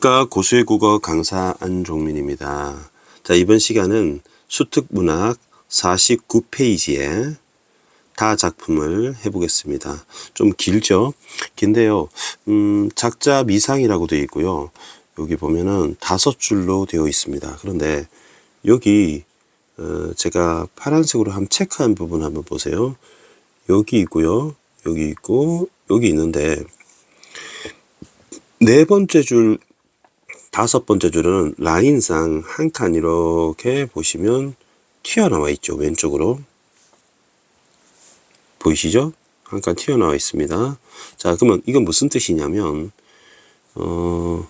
가 고수의 국어 강사 안종민입니다. 자, 이번 시간은 수특문학 49페이지에 다 작품을 해보겠습니다. 좀 길죠? 긴데요. 음, 작자 미상이라고 되어 있고요. 여기 보면은 다섯 줄로 되어 있습니다. 그런데 여기 어, 제가 파란색으로 한번 체크한 부분 한번 보세요. 여기 있고요. 여기 있고 여기 있는데 네 번째 줄 다섯 번째 줄은 라인상 한 칸 이렇게 보시면 튀어나와 있죠. 왼쪽으로. 보이시죠? 한 칸 튀어나와 있습니다. 자, 그러면 이건 무슨 뜻이냐면, 어,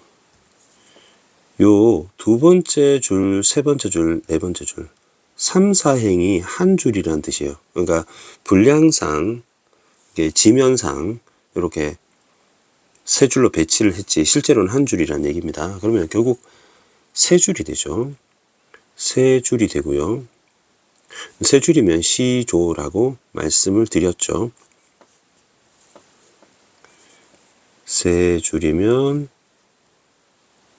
요 두 번째 줄, 세 번째 줄, 네 번째 줄, 3, 4행이 한 줄이라는 뜻이에요. 그러니까 분량상, 지면상, 이렇게 세 줄로 배치를 했지 실제로는 한 줄이라는 얘기입니다. 그러면 결국 세 줄이 되죠. 세 줄이 되고요. 세 줄이면 시조라고 말씀을 드렸죠. 세 줄이면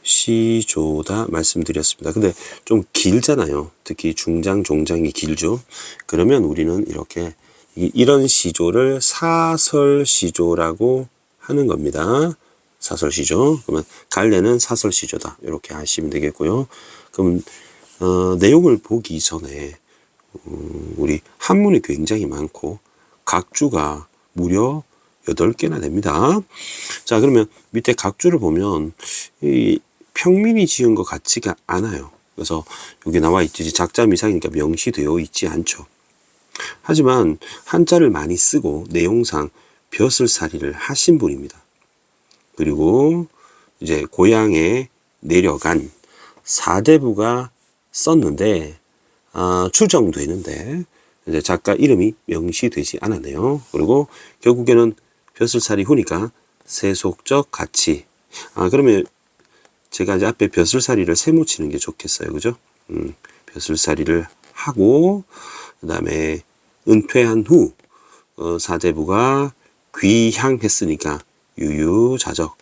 시조다 말씀드렸습니다. 근데 좀 길잖아요. 특히 중장, 종장이 길죠. 그러면 우리는 이렇게 이- 이런 시조를 사설시조라고 하는 겁니다. 사설시조. 그러면 갈래는 사설시조다. 이렇게 하시면 되겠고요. 그럼 어, 내용을 보기 전에 음, 우리 한문이 굉장히 많고 각주가 무려 8개나 됩니다. 자, 그러면 밑에 각주를 보면 이 평민이 지은 것 같지가 않아요. 그래서 여기 나와 있듯이 작자 미상이니까 명시되어 있지 않죠. 하지만 한자를 많이 쓰고 내용상 벼슬살이를 하신 분입니다. 그리고 이제 고향에 내려간 사대부가 썼는데 아, 추정되는데 이제 작가 이름이 명시되지 않았네요. 그리고 결국에는 벼슬살이 후니까 세속적 가치. 아 그러면 제가 이제 앞에 벼슬살이를 세모치는 게 좋겠어요, 그죠? 음, 벼슬살이를 하고 그다음에 은퇴한 후 어, 사대부가 귀향했으니까 유유자적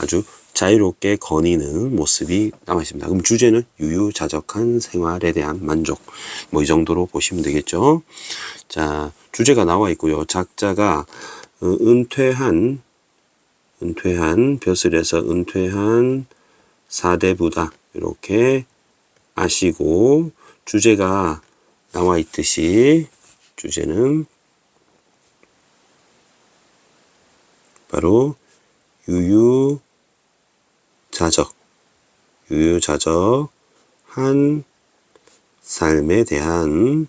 아주 자유롭게 거니는 모습이 남아 있습니다. 그럼 주제는 유유자적한 생활에 대한 만족 뭐 이 정도로 보시면 되겠죠. 자 주제가 나와 있고요. 작자가 어, 은퇴한 은퇴한 벼슬에서 은퇴한 사대부다 이렇게 아시고 주제가 나와 있듯이 주제는 바로 유유자적, 유유자적한 삶에 대한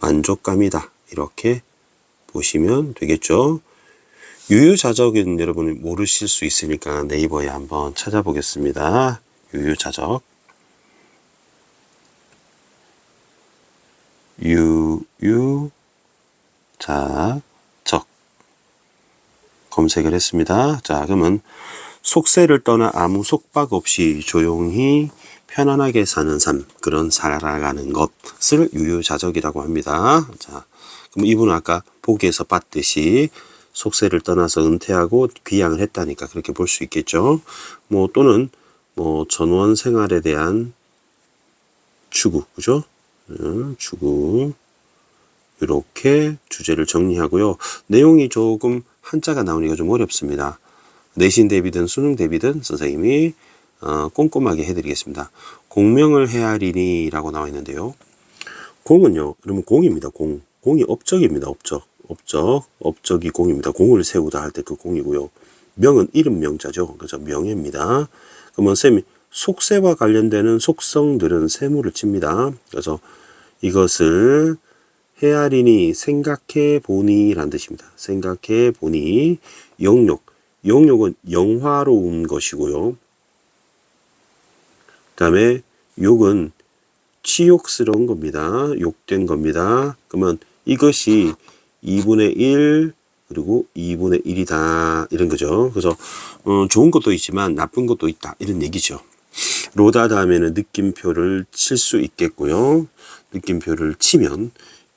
만족감이다. 이렇게 보시면 되겠죠. 유유자적은 여러분이 모르실 수 있으니까 네이버에 한번 찾아보겠습니다. 유유자적. 유유자적. 검색을 했습니다. 자, 그러면 속세를 떠나 아무 속박 없이 조용히 편안하게 사는 삶, 그런 살아가는 것을 유유자적이라고 합니다. 자, 그럼 이분은 아까 보기에서 봤듯이 속세를 떠나서 은퇴하고 귀향을 했다니까 그렇게 볼 수 있겠죠. 뭐 또는 뭐 전원 생활에 대한 추구, 그죠? 음, 추구. 이렇게 주제를 정리하고요. 내용이 조금 한자가 나오니까 좀 어렵습니다. 내신 대비든 수능 대비든 선생님이 어, 꼼꼼하게 해드리겠습니다. 공명을 헤아리니라고 나와 있는데요. 공은요, 그러면 공입니다. 공. 공이 업적입니다. 업적. 업적. 업적이 공입니다. 공을 세우다 할 때 그 공이고요. 명은 이름 명자죠. 그래서 명예입니다. 그러면 쌤이 속세와 관련되는 속성들은 세모를 칩니다. 그래서 이것을 헤아리니 생각해 보니라는 뜻입니다. 생각해 보니 영욕. 영욕은 영화로운 것이고요. 그다음에 욕은 치욕스러운 겁니다. 욕된 겁니다. 그러면 이것이 2분의 1 그리고 2분의 1이다 이런 거죠. 그래서 어, 좋은 것도 있지만 나쁜 것도 있다 이런 얘기죠. 로다 다음에는 느낌표를 칠 수 있겠고요. 느낌표를 치면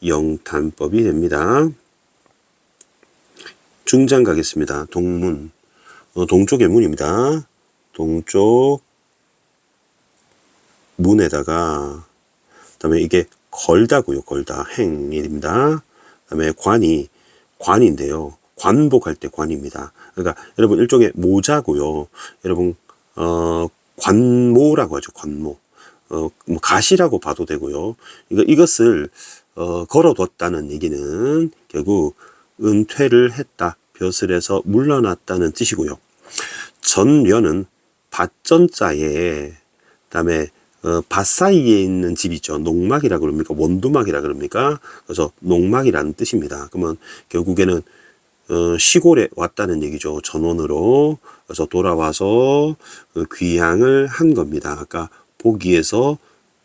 영탄법이 됩니다. 중장 가겠습니다. 동문. 어, 동쪽의 문입니다. 동쪽 문에다가 그다음에 이게 걸다고요. 걸다 행일입니다. 그다음에 관이 관인데요. 관복할 때 관입니다. 그러니까 여러분 일종의 모자고요. 여러분 어 관모라고 하죠. 관모. 어, 뭐 가시라고 봐도 되고요. 이거 이것을 어, 걸어뒀다는 얘기는 결국 은퇴를 했다, 벼슬에서 물러났다는 뜻이고요. 전면은 밭전자에 그다음에 어, 밭 사이에 있는 집 있죠. 농막이라 그럽니까? 원두막이라 그럽니까? 그래서 농막이라는 뜻입니다. 그러면 결국에는 어, 시골에 왔다는 얘기죠. 전원으로. 그래서 돌아와서 그 귀향을 한 겁니다. 아까 보기에서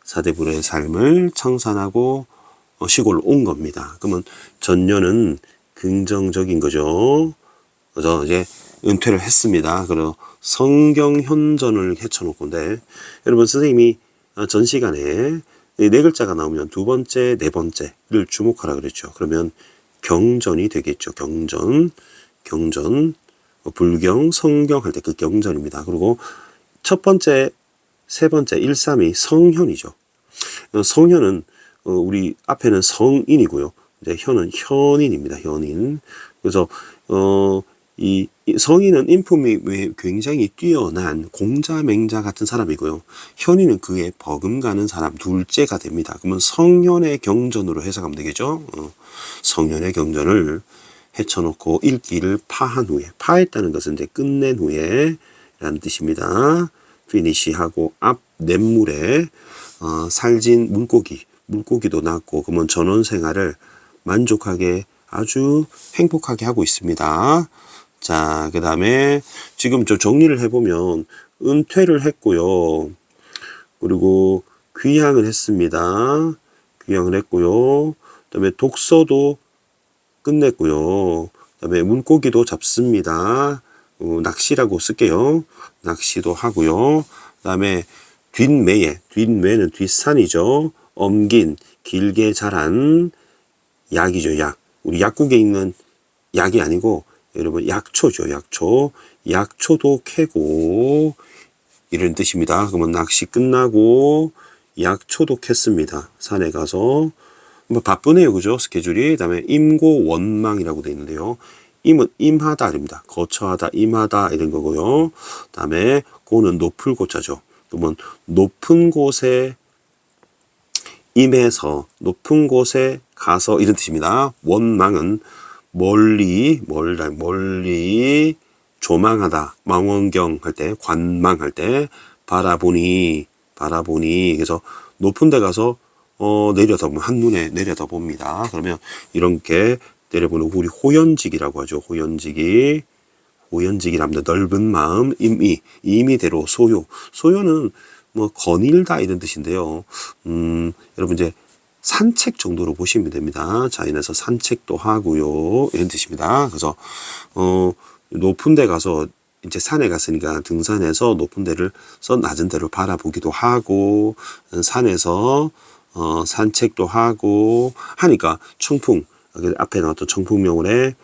사대부의 삶을 청산하고 어, 시골로 온 겁니다. 그러면 전년은 긍정적인 거죠. 그래서 이제 은퇴를 했습니다. 그리고 성경 현전을 헤쳐놓고인데 여러분 선생님이 어, 전 시간에 이네 글자가 나오면 두 번째, 네 번째를 주목하라 그랬죠. 그러면 경전이 되겠죠. 경전, 경전, 어, 불경, 성경 할 때 그 경전입니다. 그리고 첫 번째, 세 번째, 1, 3이 성현이죠. 어, 성현은 어, 우리 앞에는 성인이고요. 이제 현은 현인입니다. 현인. 그래서 어, 이, 이 성인은 인품이 왜 굉장히 뛰어난 공자 맹자 같은 사람이고요. 현인은 그에 버금가는 사람 둘째가 됩니다. 그러면 성현의 경전으로 해석하면 되겠죠. 어, 성현의 경전을 헤쳐놓고 읽기를 파한 후에 파했다는 것은 이제 끝낸 후에 라는 뜻입니다. 피니시하고 앞 냇물에 어, 살진 물고기 물고기도 낳고 그러면 전원 생활을 만족하게 아주 행복하게 하고 있습니다. 자, 그 다음에 지금 저 정리를 해보면 은퇴를 했고요. 그리고 귀향을 했습니다. 귀향을 했고요. 그 다음에 독서도 끝냈고요. 그 다음에 물고기도 잡습니다. 어, 낚시라고 쓸게요. 낚시도 하고요. 그 다음에 뒷매에 뒷매는 뒷산이죠. 엄긴 길게 자란 약이죠. 약. 우리 약국에 있는 약이 아니고 여러분 약초죠. 약초. 약초도 캐고 이런 뜻입니다. 그러면 낚시 끝나고 약초도 캤습니다. 산에 가서 뭐 바쁘네요, 그죠? 스케줄이. 그 다음에 임고 원망이라고 돼 있는데요. 임은 임하다입니다. 거처하다, 임하다 이런 거고요. 그다음에 고는 높을 고자죠. 그러면 높은 곳에 임해서 높은 곳에 가서 이런 뜻입니다. 원망은 멀리 멀다 멀리 조망하다 망원경 할 때 관망할 때 바라보니 바라보니 그래서 높은 데 가서 어 내려다 보면 한눈에 내려다 봅니다. 그러면 이런 게 내려보는 우리 호연직이라고 하죠. 호연직이 호연직이랍니다. 넓은 마음 임이 임의대로 소요 소요는 뭐 거닐다 이런 뜻인데요. 음 여러분 이제 산책 정도로 보시면 됩니다. 자연에서 산책도 하고요. 이런 뜻입니다. 그래서 어 높은 데 가서 이제 산에 갔으니까 등산해서 높은 데를 서 낮은 데를 바라보기도 하고 산에서 어 산책도 하고 하니까 청풍 여기 앞에 나왔던 청풍명월의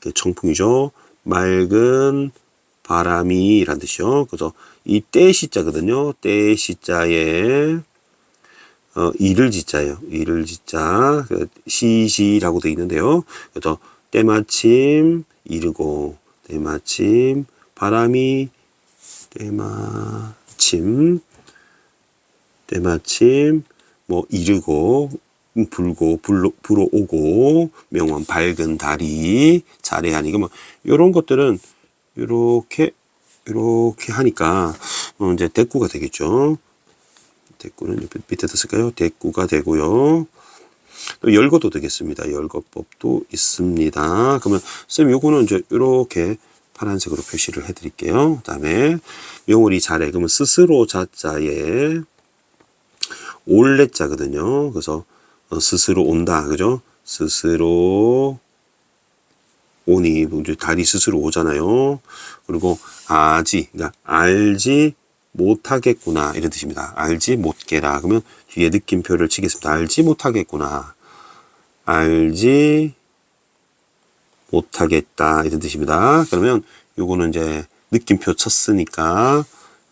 그 청풍이죠. 맑은 바람이란 뜻이요. 그래서 이 떼시자거든요. 떼시자에 어, 이를 짓자예요. 이를 짓자. 그 시시라고 되어 있는데요. 그래서 때마침 이르고 때마침 바람이 때마침 때마침 뭐 이르고 불고 불로 불어오고 명원 밝은 달이 자래하니 그뭐 이런 것들은 이렇게 이렇게 하니까 어, 이제 대꾸가 되겠죠. 대꾸는 옆에 밑에다 쓸까요? 대꾸가 되고요. 또 열거도 되겠습니다. 열거법도 있습니다. 그러면 쌤 요거는 이제 이렇게 파란색으로 표시를 해드릴게요. 그 다음에 명월이 자래 그러면 스스로 자자에 올레자거든요. 그래서 어, 스스로 온다, 그죠? 스스로 오니 달이 스스로 오잖아요. 그리고 아지, 그러니까 알지 못하겠구나 이런 뜻입니다. 알지 못게라 그러면 뒤에 느낌표를 치겠습니다. 알지 못하겠구나. 알지 못하겠다 이런 뜻입니다. 그러면 요거는 이제 느낌표 쳤으니까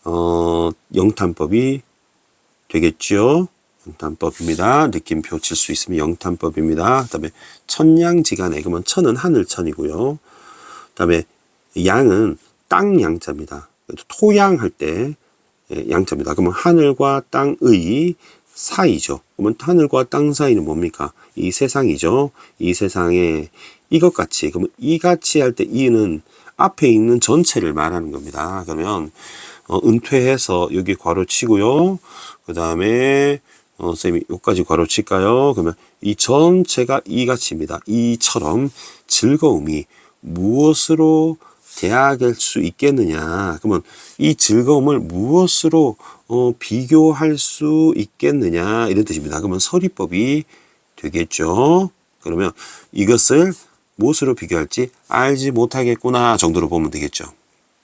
어, 영탄법이 되겠죠. 영탄법입니다. 느낌표 칠 수 있으면 영탄법입니다. 그 다음에 천양지간에 그러면 천은 하늘천이고요. 그 다음에 양은 땅 양자입니다. 토양 할 때 양자입니다. 그러면 하늘과 땅의 사이죠. 그러면 하늘과 땅 사이는 뭡니까? 이 세상이죠. 이 세상에 이것 같이 그러면 이같이 할 때 이는 앞에 있는 전체를 말하는 겁니다. 그러면 어, 은퇴해서 여기 괄호 치고요. 그 다음에 어, 쌤이 여기까지 괄호 칠까요? 그러면 이 전체가 이같이입니다. 이처럼 즐거움이 무엇으로 대하될 수 있겠느냐? 그러면 이 즐거움을 무엇으로 어, 비교할 수 있겠느냐? 이런 뜻입니다. 그러면 서리법이 되겠죠. 그러면 이것을 무엇으로 비교할지 알지 못하겠구나 정도로 보면 되겠죠.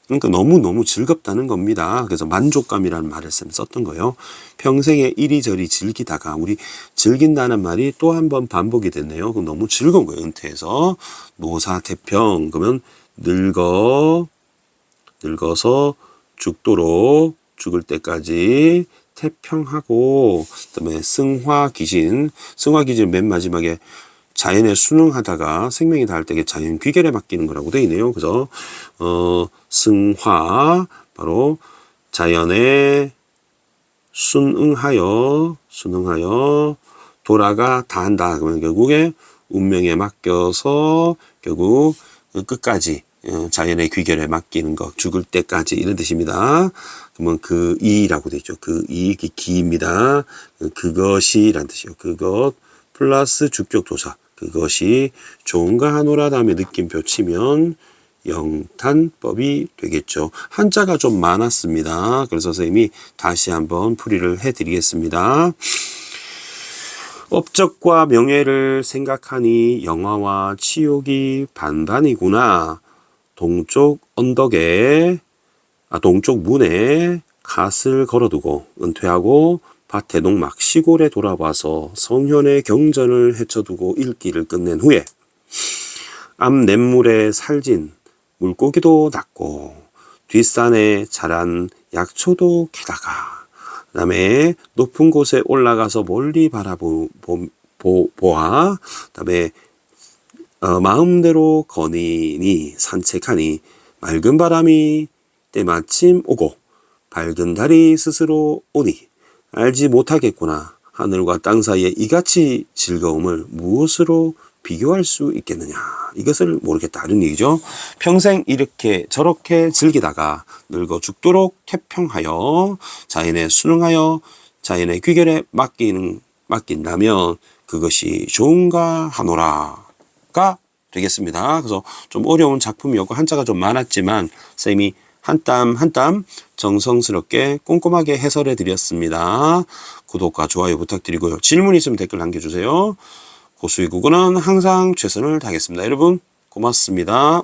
그러니까 너무너무 즐겁다는 겁니다. 그래서 만족감이라는 말을 쌤 썼던 거예요. 평생에 이리저리 즐기다가 우리 즐긴다는 말이 또 한 번 반복이 됐네요. 그럼 너무 즐거운 거예요. 은퇴해서 노사태평 그러면 늙어 늙어서 죽도록 죽을 때까지 태평하고 그다음에 승화 귀신 승화 귀신 맨 마지막에 자연에 순응하다가 생명이 닿을 때 자연 귀결에 맡기는 거라고 돼 있네요. 그래서 어 승화 바로 자연에 순응하여 순응하여 돌아가 다 한다. 그러면 결국에 운명에 맡겨서 결국 끝까지 어, 자연의 귀결에 맡기는 것, 죽을 때까지 이런 뜻입니다. 그러면 그 이라고 되죠. 그 이, 그 기입니다. 그것이란 뜻이요. 그것 플러스 주격 조사. 그것이 좋은가 하노라 다음에 느낌표 치면 영탄법이 되겠죠. 한자가 좀 많았습니다. 그래서 선생님이 다시 한번 풀이를 해드리겠습니다. 업적과 명예를 생각하니 영화와 치욕이 반반이구나. 동쪽 언덕에, 아, 동쪽 문에 갓을 걸어두고 은퇴하고 밭에 농막 시골에 돌아와서 성현의 경전을 헤쳐두고 읽기를 끝낸 후에 앞 냇물에 살진 물고기도 낚고 뒷산에 자란 약초도 캐다가 그다음에 높은 곳에 올라가서 멀리 바라보 보, 보, 보아 그다음에 어, 마음대로 거니니 산책하니 맑은 바람이 때마침 오고 밝은 달이 스스로 오니 알지 못하겠구나. 하늘과 땅 사이에 이같이 즐거움을 무엇으로 비교할 수 있겠느냐. 이것을 모르겠다는 얘기죠. 평생 이렇게 저렇게 즐기다가 늙어 죽도록 태평하여 자연에 순응하여 자연의 귀결에 맡기는, 맡긴다면 그것이 좋은가 하노라가 되겠습니다. 그래서 좀 어려운 작품이었고 한자가 좀 많았지만 쌤이 한 땀 한 땀 정성스럽게 꼼꼼하게 해설해 드렸습니다. 구독과 좋아요 부탁드리고요. 질문 있으면 댓글 남겨주세요. 고수의 국어는 항상 최선을 다하겠습니다. 여러분 고맙습니다.